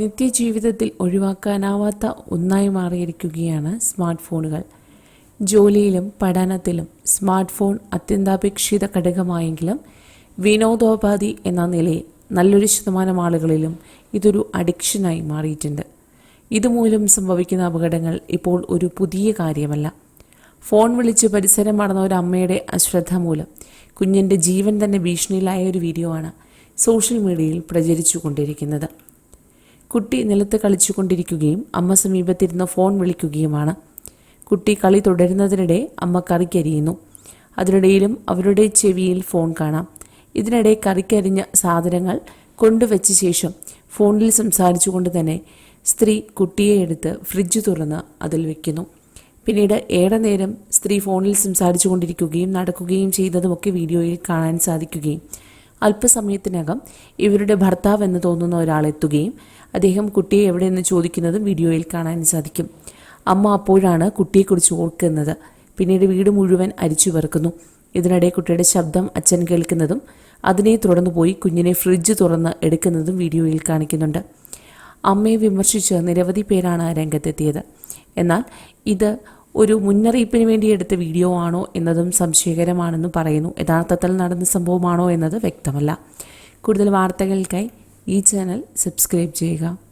നിത്യജീവിതത്തിൽ ഒഴിവാക്കാനാവാത്ത ഒന്നായി മാറിയിരിക്കുകയാണ് സ്മാർട്ട് ഫോണുകൾ ജോലിയിലും പഠനത്തിലും സ്മാർട്ട് ഫോൺ അത്യന്താപേക്ഷിത ഘടകമായെങ്കിലും വിനോദോപാധി എന്ന നിലയിൽ നല്ലൊരു ശതമാനം ആളുകളിലും ഇതൊരു അഡിക്ഷനായി മാറിയിട്ടുണ്ട്. ഇതുമൂലം സംഭവിക്കുന്ന അപകടങ്ങൾ ഇപ്പോൾ ഒരു പുതിയ കാര്യമല്ല. ഫോൺ വിളിച്ച് പരിസരം മറന്ന ഒരു അമ്മയുടെ അശ്രദ്ധ മൂലം കുഞ്ഞിന്റെ ജീവൻ തന്നെ ഭീഷണിയിലായ ഒരു വീഡിയോ ആണ് സോഷ്യൽ മീഡിയയിൽ പ്രചരിച്ചു കൊണ്ടിരിക്കുന്നത് കുട്ടി നിലത്ത് കളിച്ചുകൊണ്ടിരിക്കുകയും അമ്മ സമീപത്തിരുന്ന് ഫോൺ വിളിക്കുകയുമാണ്. കുട്ടി കളി തുടരുന്നതിനിടെ അമ്മ കറിക്കരിയുന്നു. അതിനിടയിലും അവരുടെ ചെവിയിൽ ഫോൺ കാണാം. ഇതിനിടെ കറിക്കരിഞ്ഞ സാധനങ്ങൾ കൊണ്ടുവച്ച ശേഷം ഫോണിൽ സംസാരിച്ചുകൊണ്ട് തന്നെ സ്ത്രീ കുട്ടിയെ എടുത്ത് ഫ്രിഡ്ജ് തുറന്ന് അതിൽ വെക്കുന്നു. പിന്നീട് ഏറെ നേരം സ്ത്രീ ഫോണിൽ സംസാരിച്ചു കൊണ്ടിരിക്കുകയും നടക്കുകയും ചെയ്തതുമൊക്കെ വീഡിയോയിൽ കാണാൻ സാധിക്കുകയും അല്പസമയത്തിനകം ഇവരുടെ ഭർത്താവ് എന്ന് തോന്നുന്ന ഒരാൾ എത്തുകയും അദ്ദേഹം കുട്ടിയെ എവിടെയെന്ന് ചോദിക്കുന്നതും വീഡിയോയിൽ കാണാൻ സാധിക്കും. അമ്മ അപ്പോഴാണ് കുട്ടിയെക്കുറിച്ച് ഓർക്കുന്നത്. പിന്നീട് വീട് മുഴുവൻ അരിച്ചു വെറുക്കുന്നു ഇതിനിടെ കുട്ടിയുടെ ശബ്ദം അച്ഛൻ കേൾക്കുന്നതും അതിനെ തുടർന്ന് പോയി കുഞ്ഞിനെ ഫ്രിഡ്ജ് തുറന്ന് എടുക്കുന്നതും വീഡിയോയിൽ കാണിക്കുന്നുണ്ട്. അമ്മയെ വിമർശിച്ച് നിരവധി പേരാണ് രംഗത്തെത്തിയത്. എന്നാൽ ഇത് ഒരു മുന്നറിയിപ്പിന് വേണ്ടി എടുത്ത വീഡിയോ ആണോ എന്നതും സംശയകരമാണെന്ന് പറയുന്നു. യഥാർത്ഥത്തിൽ നടന്ന സംഭവമാണോ എന്നത് വ്യക്തമല്ല. കൂടുതൽ വാർത്തകൾക്കായി ഈ ചാനൽ സബ്സ്ക്രൈബ് ചെയ്യുക.